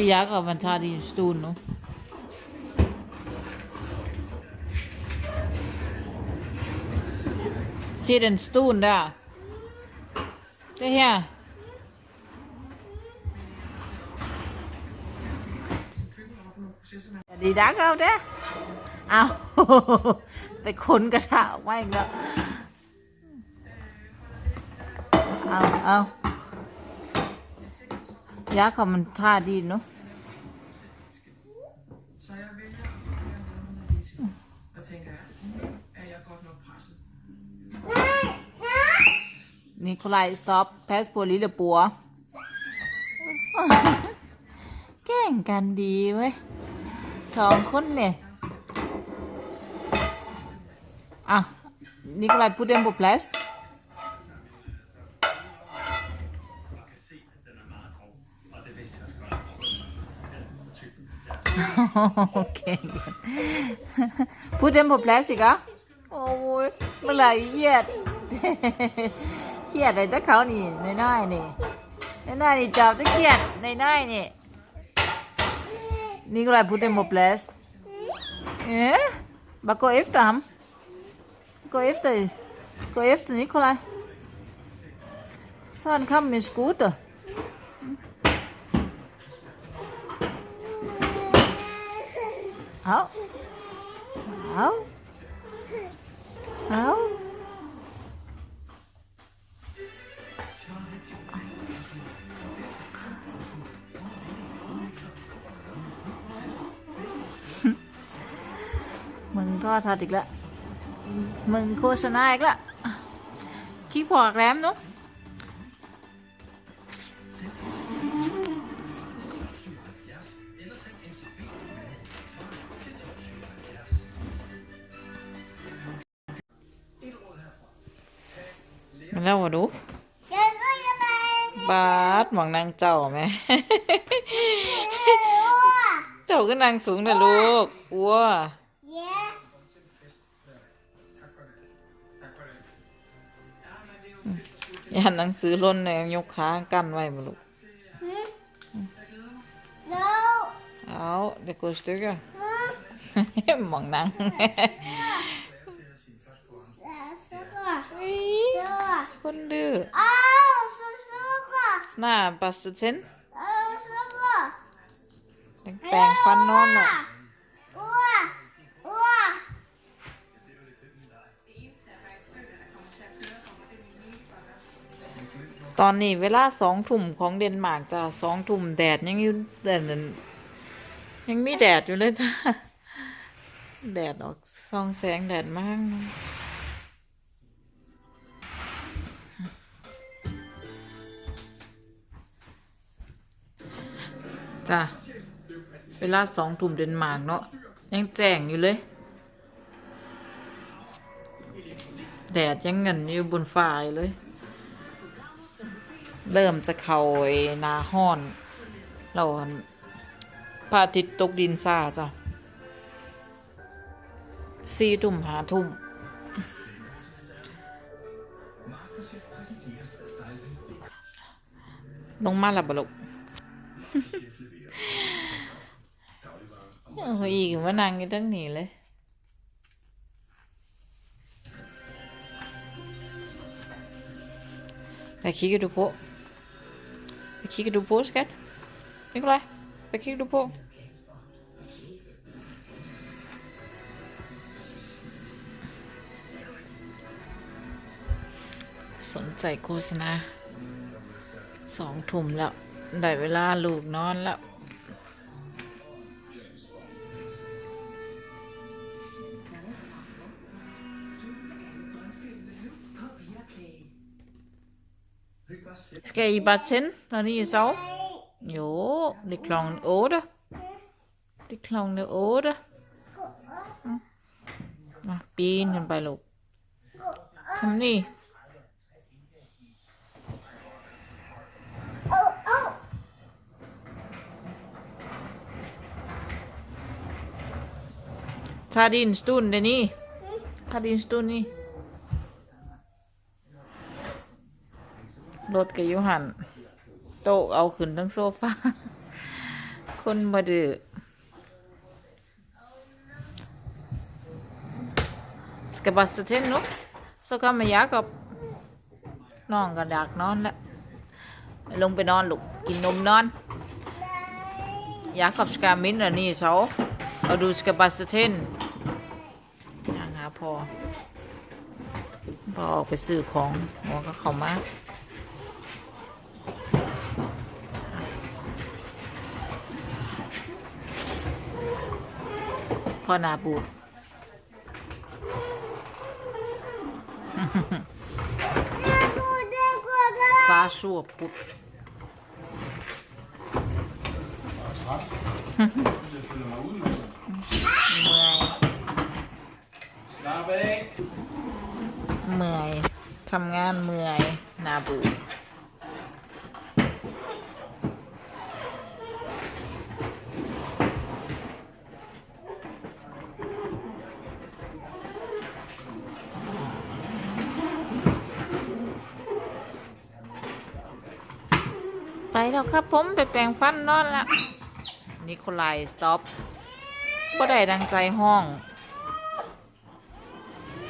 Sie jagen, wenn da die stehen, ne? Se den stol der. Det her. Đi đá không đấy? Ao. ไปค้นกระทะออกมาอีกแล้ว เอาเอายักษ์เขามันท่าดีเนาะ Så jeg vælger at gøre noget undervisning. Og tænker jeg, nu er jeg godt nok presset. นิโคลายสต็อปแพสปวลิเลปัวแกล้งกันดีเว้ยสองคนเนี่ยอะนิโคลายพูดเดมบุพลสโอเคพูดเดมบุพลสอีกอะโอ้ยเมื่อไหร่เหยียด เครียดเลยถ้าเขานี่ในน้อยนี่ในน้อยนี่จับตะเครียดในน้อยนี่นี่ก็เลยพูดเต็มหมดเลยเอ๊ะบักโกเอฟตามโกเอฟต์โกเอฟต์นี่ก็เลย อนคำมีสกูตเตอร์เอาเอาเอามึงก็ทัดอีกแล้วมึงโฆษณาอีกแล้วคิดพอกแรมเนาะมาแล้ววะดูบาสหวังนางเจ้าไหม เจ้าก็นางสูงนะลูกอ้ว ย่าหนังสือล้นเลยยกขากั้นไว้มาลูกเอาเด็กกูสตึกอะ มองนังคนดื้อหน้าปัสสเชนแปลงฟันนอนอะ ตอนนี้เวลาสองทุ่มของเดนมาร์กจ้ะสองทุ่มแดดยังอยู่แดดยังมีแดดอยู่เลยจ้ะแดดออกส่องแสงแดดมากจ้ะเวลาสองทุ่มเดนมาร์กเนาะยังแจ้งอยู่เลย แดดยังเงินอยู่บนฟ้ายเลย เริ่มจะเข้าไอ้นาห้อนเราพระอาทิตย์ตกดินซาจ้ะสี่ทุ่มหาทุ่มลงมาแล้วบลุกโอ้ยอีกว่านั่งยู่ตั้งหนีเลย Hvad kigger du på? Hvad kigger du på, skat? Nikolaj, hvad kigger du på? s นใจโฆษณาสองทุ่มแล้ว ได้เวลาลูกนอนแล้ว Skal I bare tænde, når I er sove? Jo, det er klokken 8. Det er klokken 8. Nå, benen bare luk. Kom ned. Tag din stund den i. Tag din stund i. รถกับยุหันโต๊ะเอาขึ้นทั้งโซฟาคนบ่ดื้อสกบัสเทนนุสก็มายากับน้องก็อยากนอนแล้วลงไปนอนลูกกินนมนอน อยากกับสกามินอันนี้เสาเอาดูสกบัสเทนย่างหาพอพอออกไปซื้อของหมอก็เข้ามา พ่อนาบูดฟ้าชั่วพุด Ze vullen maar hoe met เมื่อย Slaap ik. เมื่อย ทำงานเมื่อย นาบู ไปแล้วครับผมไปแปลงฟันนอนแล้วนิโคลายสต็อปก็ได้ดังใจห้อง